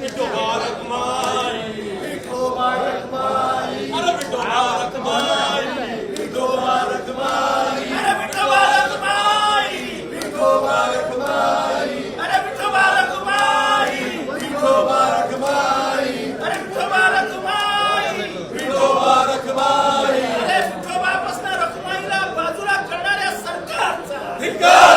ਬਿੱਟੋ ਬਾਰਕ ਮਾਈ ਬਿੱਟੋ ਬਾਰਕ ਮਾਈ ਅਰੇ ਬਿੱਟੋ ਬਾਰਕ ਮਾਈ ਬਿੱਟੋ ਬਾਰਕ ਮਾਈ ਅਰੇ ਬਿੱਟੋ ਬਾਰਕ ਮਾਈ ਬਿੱਟੋ ਬਾਰਕ ਮਾਈ ਅਰੇ ਬਿੱਟੋ ਬਾਰਕ ਮਾਈ ਬਿੱਟੋ ਬਾਰਕ ਮਾਈ ਅਰੇ ਬਿੱਟੋ ਬਾਰਕ ਮਾਈ ਬਿੱਟੋ ਬਾਰਕ ਮਾਈ अरे तो वापस ना रखुमाईला बाजूला करणाऱ्या सरकारचा धिक्कार